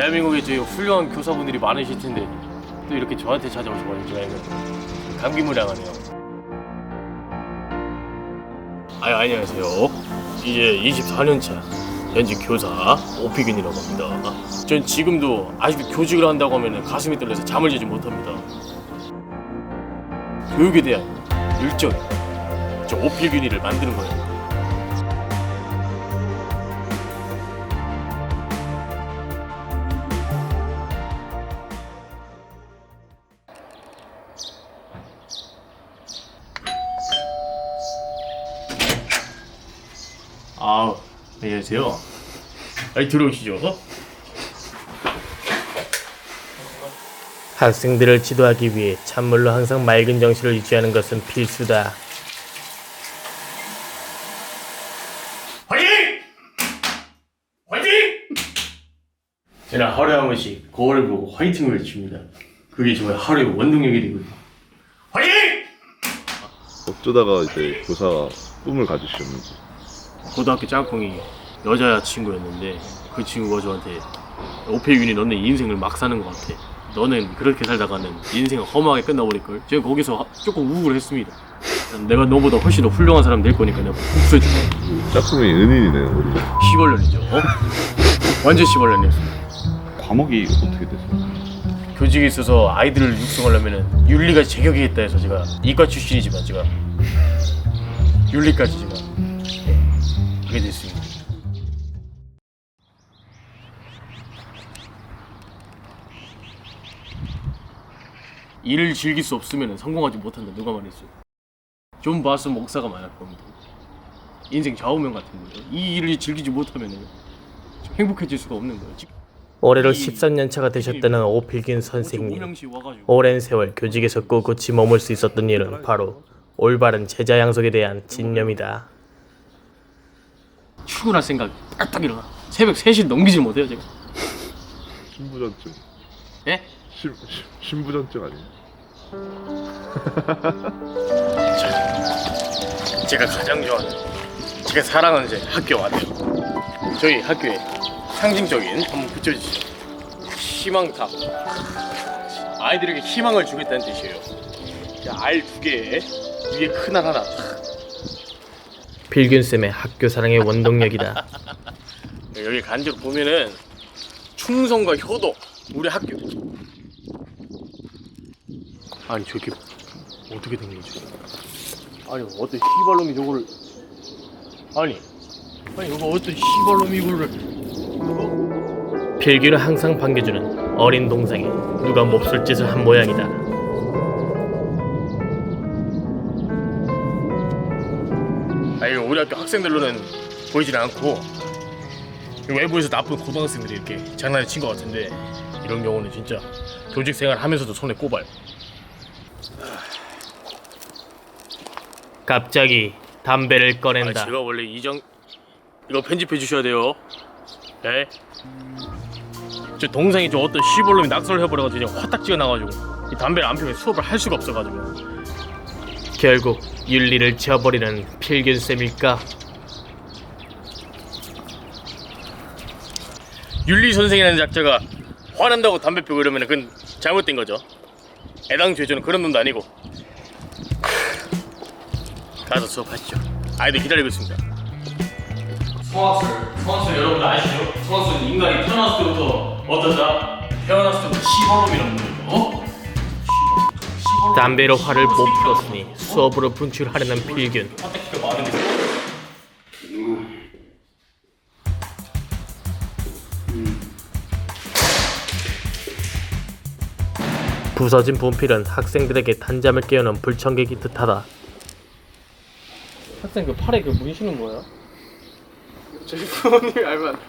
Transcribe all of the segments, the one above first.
대한민국에 저희 훌륭한 교사분들이 많으실 텐데 또 이렇게 저한테 찾아오셔가지고 제가 이거 감기무량하네요. 아유 안녕하세요. 이제 24년 차 현직 교사 오피균이라고 합니다. 전 지금도 아직도 교직을 한다고 하면 가슴이 떨려서 잠을 자지 못합니다. 교육에 대한 열정이 저 오필균이를 만드는 거예요. 아우, 안녕하세요. 아니 들어오시죠. 학생들을 지도하기 위해 찬물로 항상 맑은 정신을 유지하는 것은 필수다. 화이팅! 화이팅! 저는 하루에 한 번씩 거울을 보고 화이팅을 외칩니다. 그게 저의 하루의 원동력이 되거든요. 화이팅! 어쩌다가 이제 교사 꿈을 가지셨는지 고등학교 짝꿍이 여자 친구였는데 그 친구가 저한테 오페윤이 너는 인생을 막 사는 것 같아. 너는 그렇게 살다가는 인생은 허무하게 끝나버릴 걸. 제가 거기서 하- 조금 우울을 했습니다. 내가 너보다 훨씬 더 훌륭한 사람 될 거니까 내가 복수해줄게. 짝꿍이 은인이네요 시벌년이죠. 어? 완전 시벌년이었어. 과목이 어떻게 되세요? 교직에 있어서 아이들을 육성하려면 윤리가 제격이 있다 해서 제가 이과 출신이지만 제가 윤리까지 제가 예, 하게 됐습니다. 일을 즐길 수 없으면 성공하지 못한다 누가 말했어요? 존 바스 목사가 말할 겁니다. 인생 좌우명 같은 거예요. 이 일을 즐기지 못하면 행복해질 수가 없는 거예요. 올해로 13년 차가 되셨다는 오필균 선생님. 오랜 세월 교직에서 꿋꿋이 머물 수 있었던 일은 바로 올바른 제자 양성에 대한 진념이다. 출근할 생각 딱딱 일어나. 새벽 3시 넘기질 못해요 제가. 신부전증? 예? 신, 신, 신부전증 아니에요? 제가 가장 좋아하는 제가 사랑하는 제 학교 와요. 저희 학교에 상징적인 한번 붙여주시죠. 희망탑. 아이들에게 희망을 주겠다는 뜻이에요. 알 두 개에 위에 큰 알 하나 필균쌤의 학교 사랑의 원동력이다. 여기 간접 보면은 충성과 효도 우리 학교 아니 저게 어떻게 된 거지 아니 어떤 시발놈이 저거를 아니 아니 이거 어떤 시발놈이 이거를 필균을 항상 반겨주는 어린 동생이 누가 몹쓸 짓을 한 모양이다. 아니 우리 학교 학생들로는 보이질 않고 외부에서 나쁜 고등학생들이 이렇게 장난을 친 것 같은데 이런 경우는 진짜 교직 생활 하면서도 손에 꼽아요 갑자기 담배를 아, 꺼낸다. 제가 원래 이정 이거 편집해 주셔야 돼요. 네. 저 동생이 저 어떤 시벌놈이 낙서를 해버려가지고 그냥 화딱지가 나가지고 이 담배를 안 피우면 수업을 할 수가 없어가지고 결국 윤리를 지어버리는 필균쌤일까? 윤리 선생이라는 작자가 화난다고 담배 피우고 이러면 그건 잘못된 거죠. 애당초에 저는 그런 놈도 아니고 가서 수업하시죠. 아이들 기다리고 있습니다. 성학술, 성학술 여러분 아시죠? 성학술은 인간이 태어났을 때부터 어떠자? 태어났을 때부터 시벌놈이라는 거죠. 시벌. 담배로 화를 못 풀었으니 수업으로 분출하려는 필균. 부서진 분필은 학생들에게 단잠을 깨우는 불청객이 듯하다. 학생 그 팔에 그 문신은 뭐야? 저희 부모님이 알면 안 돼.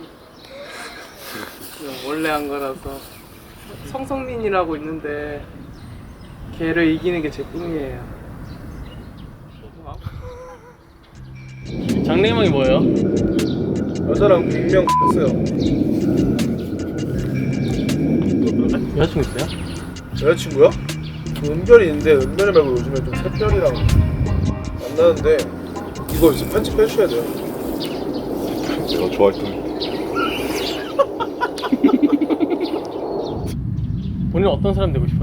그냥 원래 한 거라서 성성민이라고 있는데 걔를 이기는 게 제 꿈이에요. 장래희망이 뭐예요? 여자랑 100명 했어요. 여자친구 있어요? 여자친구요? 그 은별이 있는데 은별이 말고 요즘에 좀 샛별이랑 만나는데 이거 이제 편집해 주셔야 돼요. 내가 좋아했던 본인 은 어떤 사람 되고 싶어요?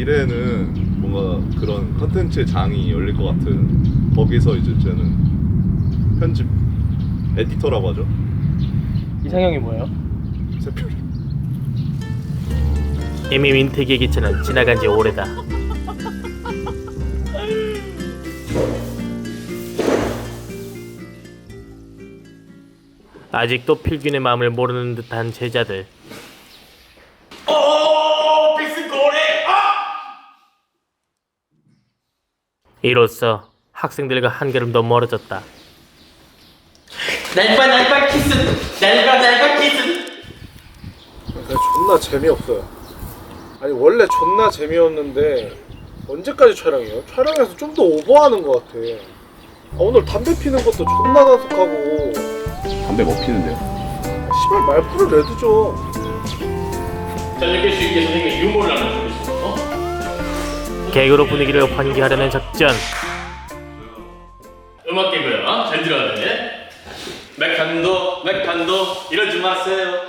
미래에는 뭔가 그런 컨텐츠의 장이 열릴 것 같은 거기서 이제 저는 편집 에디터라고 하죠. 이상형이 뭐예요? 세표 이미 민택의 기차는 지나간 지 오래다. 아직도 필균의 마음을 모르는 듯한 제자들. 이로써 학생들과 한 걸음 더 멀어졌다. 날바 날바 키스 날바 날바 키스 근데 존나 재미없어요. 아니 원래 존나 재미없는데 언제까지 촬영해요? 촬영해서 좀 더 오버하는 것 같아. 아, 오늘 담배 피는 것도 존나 단속하고 담배 뭐 피는데요? 시발 말풀을 내두죠. 잘 느낄 수 있게 선생님이 유머를 하나 주고 있어. 개그로 분위기를 환기하려는 작전. 음악 개그야. 잘 들어야 돼. 맥한도 맥한도 이러지 마세요.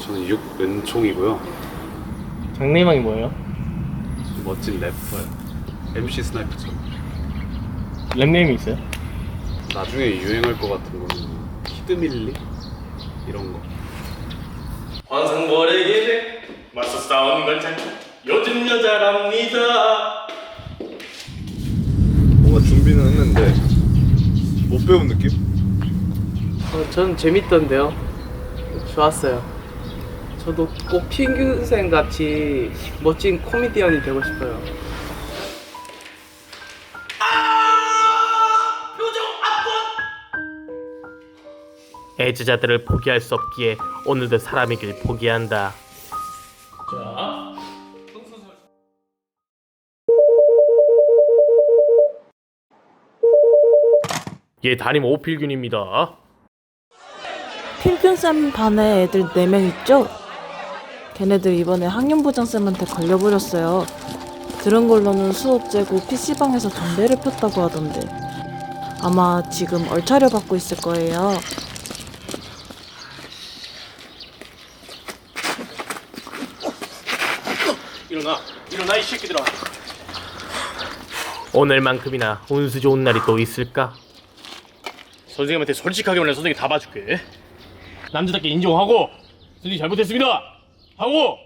저는 육은총이고요. 장래희망이 뭐예요? 멋진 래퍼요. MC 스나이프처럼. 랩네임이 있어요? 나중에 유행할 것 같은 거는 히드밀리 이런 거. 환상벌에게 맞서 싸우는 건참 요즘 여자랍니다. 뭔가 준비는 했는데 못 배운 느낌? 어, 전 재밌던데요. 좋았어요. 저도 꼭 핑규생 같이 멋진 코미디언이 되고 싶어요. 애주자들을 포기할 수 없기에 오늘도 사람이길 포기한다. 자, 얘 담임 오필균입니다. 필균쌤 반에 애들 4명 있죠? 걔네들 이번에 학년부장쌤한테 걸려버렸어요. 들은 걸로는 수업 재고 PC방에서 담배를 폈다고 하던데. 아마 지금 얼차려 받고 있을 거예요. 일어나, 이 새끼들아. 오늘만큼이나 운수 좋은 날이 또 있을까? 선생님한테 솔직하게 말해 선생님 다 봐줄게. 남자답게 인정하고 선생님 잘못했습니다. 하고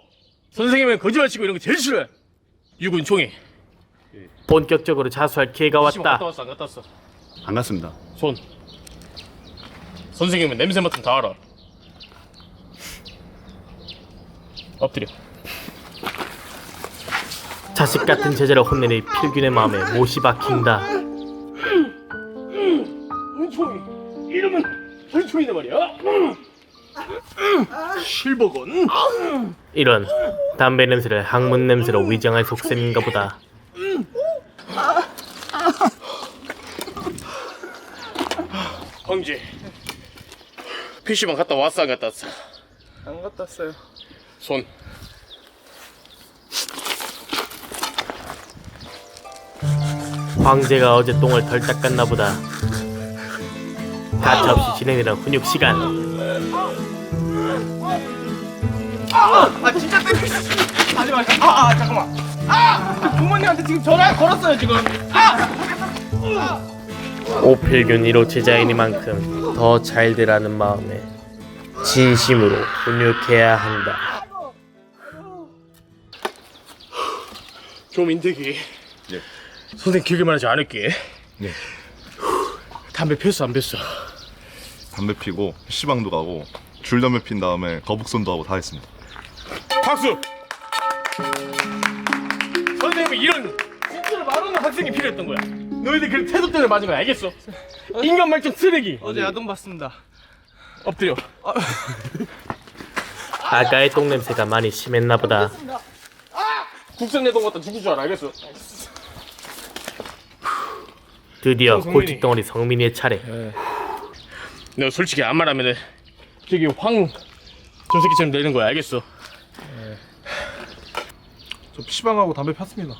선생님은 거짓말치고 이런 거 제일 싫어해. 유군 총이. 본격적으로 자수할 기회가 갔다 왔다. 왔어 안 갔다 왔어. 안 갔습니다. 손. 선생님은 냄새 맡으면 다 알아. 엎드려. 자식 같은 제자를 혼내니 필균의 마음에 못이 박힌다. 은총이 이름은 은총이다 말이야. 실버건. 이런 담배 냄새를 학문 냄새로 위장할 속셈인가 보다. 황제. PC방 갔다 왔어 안 갔다 왔어? 안 갔다 왔어요. 손. 황제가 어제 똥을 덜 닦았나 보다. 가차없이 진행되는 훈육 시간. 아 진짜 때리고 하지 마. 아, 아 잠깐만. 아 부모님한테 지금 전화 걸었어요 지금. 오필균 1호 제자이니만큼 더 잘 되라는 마음에 진심으로 훈육해야 한다. 좀 인대기. 예. 선생 길게 말하지 않을게. 네. 담배 폈어 안 폈어? 담배 피고 PC방도 가고 줄담배 핀 다음에 거북선도 하고 다 했습니다. 박수. 선생님이 이런 진짜로 말하는 학생이 필요했던 거야. 너희들 그 태도 때문에 맞은 거야 알겠어? 인간 말좀 쓰레기. 어제 야동 봤습니다. 엎드려. 아까의 똥 냄새가 많이 심했나 보다. 국선 내동 갖다 죽을 줄 알아 알겠어? 드디어 성민이. 골칫덩어리 성민이의 차례. 내가 솔직히 안 말하면은 저기 황 저 새끼처럼 되는 거야 알겠어? 저 PC방하고 담배 폈습니다.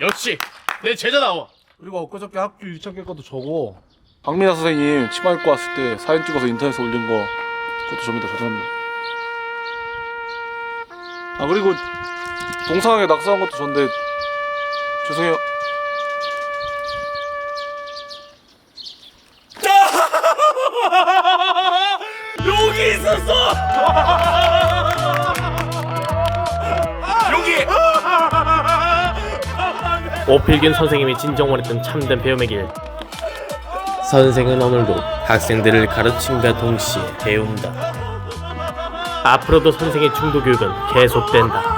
역시 내 제자다워. 그리고 엊그저께 학교 유치원 깰 것도 저고 박민아 선생님 치마 입고 왔을 때 사진 찍어서 인터넷에 올린 거 그것도 접니다 죄송합니다 아 그리고 동상하게 낙서한 것도 전데 죄송해요 오필균 선생님이 진정 원했던 참된 배움의 길. 선생은 오늘도 학생들을 가르침과 동시에 배운다. 앞으로도 선생의 중도 교육은 계속된다.